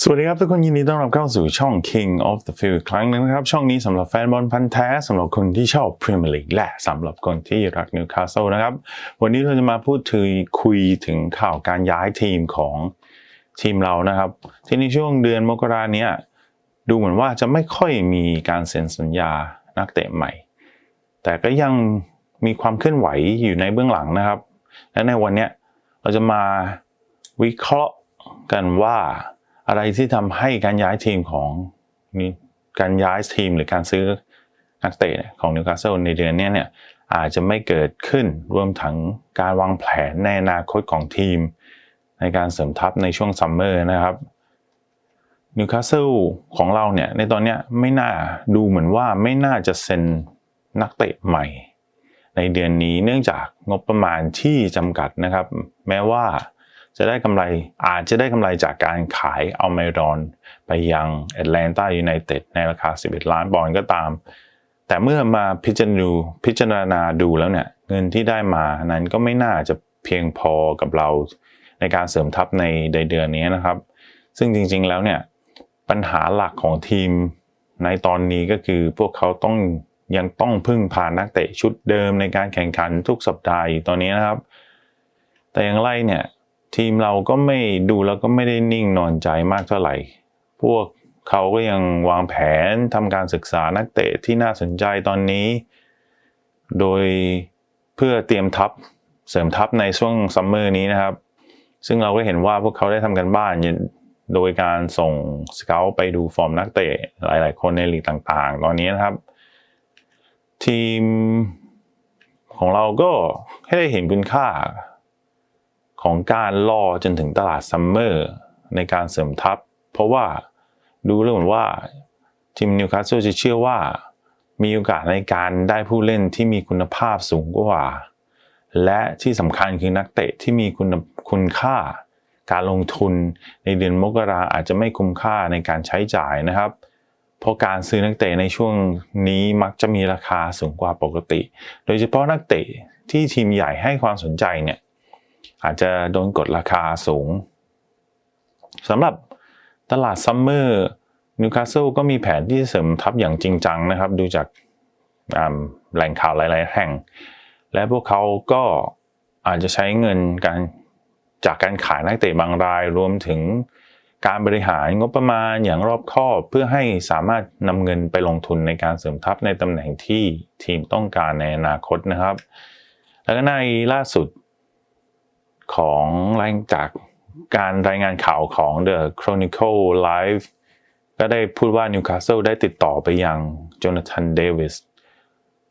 สวัสดีครับทุกคนยินดีต้อนรับเข้าสู่ช่อง King of the Field อีกครั้งนึงนะครับ ช่องนี้สำหรับแฟนบอลพันธ์แท้สำหรับคนที่ชอบพรีเมียร์ลีกและสำหรับคนที่รักนิวคาสเซิลนะครับ วันนี้เราจะมาพูดถึงคุยถึงข่าวการย้ายทีมของทีมเรานะครับ ที่ในช่วงเดือนมกราเนี้ยดูเหมือนว่าจะไม่ค่อยมีการเซ็นสัญญานักเตะใหม่ แต่ก็ยังมีความเคลื่อนไหวอยู่ในเบื้องหลังนะครับ และในวันนี้เราจะมาวิเคราะห์กันว่า อะไรที่ทำให้การย้ายทีมของนี่การย้ายทีมหรือการซื้อนักเตะของนิวคาสเซิลในเดือนนี้เนี่ยอาจจะไม่เกิดขึ้นรวมถึงการวางแผนในอนาคตของทีม ในการเสริมทัพในช่วงซัมเมอร์นะครับนิวคาสเซิลของเราเนี่ยในตอนนี้ไม่น่าดูเหมือนว่าไม่น่าจะเซ็นนักเตะใหม่ ในเดือนนี้เนื่องจากงบประมาณที่จำกัดนะครับ แม้ว่า จะได้กำไรอาจจะได้กำไรจากการขายเอาไมรอน ไปยังแอตแลนตายูไนเต็ดในราคา 11 ล้านปอนด์ก็ตาม แต่เมื่อมาพิจารณาพิจารณาดูแล้วเนี่ยเงินที่ได้มานั้นก็ไม่น่าจะเพียงพอกับเราในการเสริมทัพในในเดือนนี้นะครับ ซึ่งจริงๆแล้วเนี่ยปัญหาหลักของทีมในตอนนี้ก็คือพวกเขาต้องยังต้องพึ่งพานักเตะชุดเดิมในการแข่งขันทุกสัปดาห์อยู่ตอนนี้นะครับ แต่อย่างไรเนี่ย ทีมเราก็ไม่ดูแล้วก็ไม่ได้นิ่งนอนใจมากเท่าไหร่ พวกเขาก็ยังวางแผนทำการศึกษานักเตะที่น่าสนใจตอนนี้ โดยเพื่อเตรียมทัพเสริมทัพในช่วงซัมเมอร์นี้นะครับ ซึ่งเราก็เห็นว่าพวกเขาได้ทำกันบ้านโดยการส่งสเกลไปดูฟอร์มนักเตะหลาย ๆ คนในลีกต่างๆ ตอนนี้นะครับ ทีมของเราก็ให้ได้เห็นคุณค่า ของการรอจนถึงตลาดซัมเมอร์ในการเสริมทัพ เพราะว่าดูแล้วเหมือนว่าทีมนิวคาสเซิลจะเชื่อว่า มีโอกาสในการได้ผู้เล่นที่มีคุณภาพสูงกว่า และที่สำคัญคือนักเตะที่มีคุณคุณค่า การลงทุนในเดือนมกราอาจจะไม่คุ้มค่าในการใช้จ่ายนะครับ เพราะการซื้อนักเตะในช่วงนี้มักจะมีราคาสูงกว่าปกติ โดยเฉพาะนักเตะที่ทีมใหญ่ให้ความสนใจเนี่ย อาจจะโดนกดราคาสูงสำหรับตลาดซัมเมอร์นิวคาสเซิลก็มีแผนที่จะเสริมทัพอย่างจริงจังนะครับ ดูจากแหล่งข่าวหลาย ๆ แห่ง และพวกเขาก็อาจจะใช้เงินการจากการขายนักเตะบางรายรวมถึงการบริหารงบประมาณอย่างรอบคอบเพื่อให้สามารถนำเงินไปลงทุนในการเสริมทัพในตำแหน่งที่ทีมต้องการในอนาคตนะครับ แล้วก็ในล่าสุด ของรายจากการรายงานข่าวของ The Chronicle Live ก็ได้พูดว่านิวคาสเซิลได้ติดต่อไปยังโจนาธานเดวิส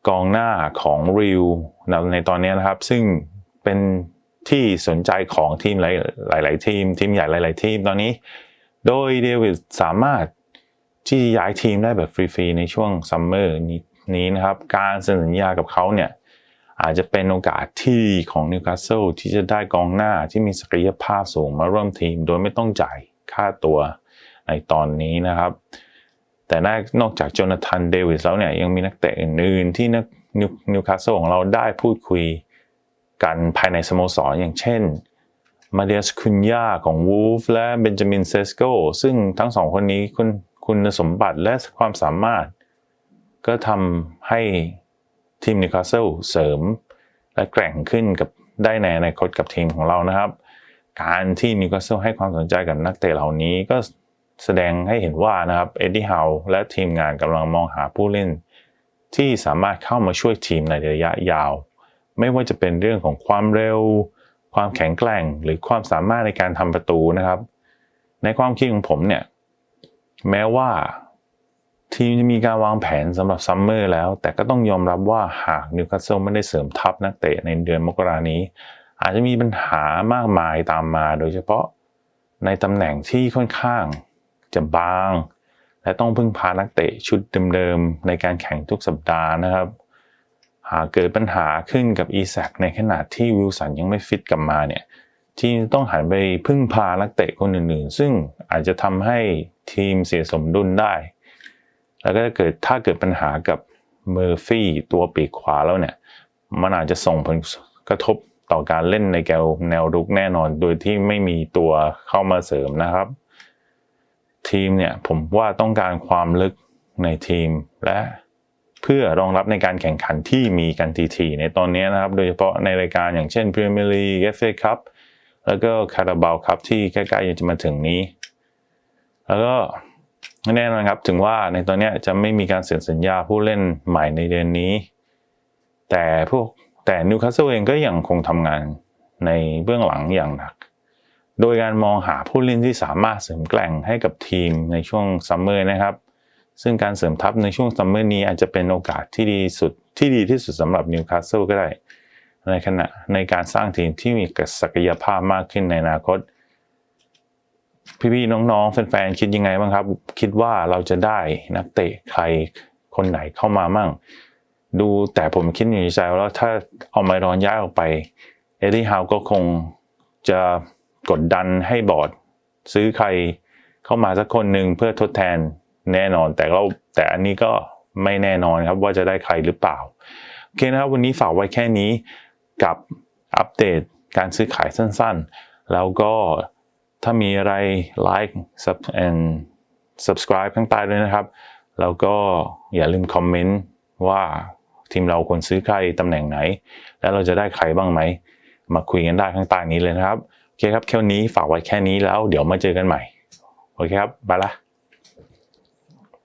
กองหน้าของริวในตอนนี้นะครับ ซึ่งเป็นที่สนใจของทีมหลาย ๆ ทีม ทีมใหญ่หลาย ๆ ทีมตอนนี้ โดยเดวิสสามารถที่ย้ายทีมได้แบบฟรี ๆ ในช่วงซัมเมอร์นี้นะครับ การเซ็นสัญญากับเขาเนี่ย อาจจะเป็นโอกาสที่ของนิวคาสเซิลที่จะได้กองหน้าที่มีศักยภาพสูงมาร่วมทีม โดยไม่ต้องจ่ายค่าตัวในตอนนี้นะครับ แต่นอกจากโจนาธานเดวิสแล้วเนี่ยยังมีนักเตะอื่นๆที่นักนิวคาสเซิลของเราได้พูดคุยกันภายในสโมสรอย่างเช่นมาเดียสคุนยาของวูฟและเบนจามินเซสโกซึ่งทั้งสองคนนี้คุณคุณสมบัติและความสามารถ ก็ทำให้ ทีมนิวคาสเซิลเสริม และแกร่งขึ้นกับได้ในอนาคตกับทีมของเรานะครับ การที่นิวคาสเซิลให้ความสนใจกับนักเตะเหล่านี้ก็แสดงให้เห็นว่านะครับเอ็ดดี้เฮาและทีมงานกำลังมองหาผู้เล่น ที่สามารถเข้ามาช่วยทีมในระยะยาว ไม่ว่าจะเป็นเรื่องของความเร็ว ความแข็งแกร่ง หรือความสามารถในการทำประตูนะครับ ในความคิดของผมเนี่ยแม้ว่า ทีมจะมีการวางแผนสำหรับซัมเมอร์แล้ว แต่ก็ต้องยอมรับว่าหากนิวคาสเซิลไม่ได้เสริมทัพนักเตะในเดือนมกรานี้ อาจจะมีปัญหามากมายตามมา โดยเฉพาะในตำแหน่งที่ค่อนข้างจะบาง และต้องพึ่งพานักเตะชุดเดิมๆ ในการแข่งทุกสัปดาห์นะครับ หากเกิดปัญหาขึ้นกับอีแซกในขณะที่วิลสันยังไม่ฟิตกลับมาเนี่ยทีมต้องหันไปพึ่งพานักเตะคนอื่นๆ ซึ่งอาจจะทำให้ทีมเสียสมดุลได้ แล้วก็เกิดถ้าเกิดปัญหากับเมอร์ฟี่ตัวปีกขวาแล้วเนี่ย มันอาจจะส่งผลกระทบต่อการเล่นในแกวแนวรุกแน่นอน โดยที่ไม่มีตัวเข้ามาเสริมนะครับ ทีมเนี่ยผมว่าต้องการความลึกในทีมและเพื่อรองรับในการแข่งขันที่มีกันทีๆในตอนนี้นะครับ โดยเฉพาะในรายการอย่างเช่นพรีเมียร์ลีกเอฟเอคัพแล้วก็คาราบาวคัพที่ใกล้ๆจะมาถึงนี้ แล้วก็ แน่นอนครับ ถึงว่าในตอนนี้จะไม่มีการเซ็นสัญญาผู้เล่นใหม่ในเดือนนี้ แต่พวกแต่นิวคาสเซิลเองก็ยังคงทำงานในเบื้องหลังอย่างหนัก โดยการมองหาผู้เล่นที่สามารถเสริมแกร่งให้กับทีมในช่วงซัมเมอร์นะครับ ซึ่งการเสริมทัพในช่วงซัมเมอร์นี้อาจจะเป็นโอกาสที่ดีสุดที่ดีที่สุดสำหรับนิวคาสเซิลก็ได้ ในขณะในการสร้างทีมที่มีศักยภาพมากขึ้นในอนาคต พี่ๆน้องๆ แฟนๆคิดยังไงบ้างครับ คิดว่าเราจะได้นักเตะใครคนไหนเข้ามามั่ง ดูแต่ผมคิดอยู่ในใจว่าถ้าเอาไมรอนย้ายออกไป เอ็ดดี้ฮาวก็คงจะกดดันให้บอร์ด ซื้อใครเข้ามาสักคนหนึ่งเพื่อทดแทนแน่นอน แต่เราแต่อันนี้ก็ไม่แน่นอนครับว่าจะได้ใครหรือเปล่าโอเคนะครับวันนี้ฝากไว้แค่นี้กับอัปเดตการซื้อขายสั้นๆ แล้วก็ ถ้ามีอะไร like sub and subscribe ข้างใต้ด้วยนะครับ แล้วก็อย่าลืมคอมเมนต์ว่าทีมเราควรซื้อใครตำแหน่งไหน แล้วเราจะได้ใครบ้างไหม มาคุยกันได้ข้างใต้นี้เลยนะครับ โอเคครับแค่นนี้ฝากไว้แค่นี้แล้วเดี๋ยวมาเจอกันใหม่ โอเคครับ ไปละ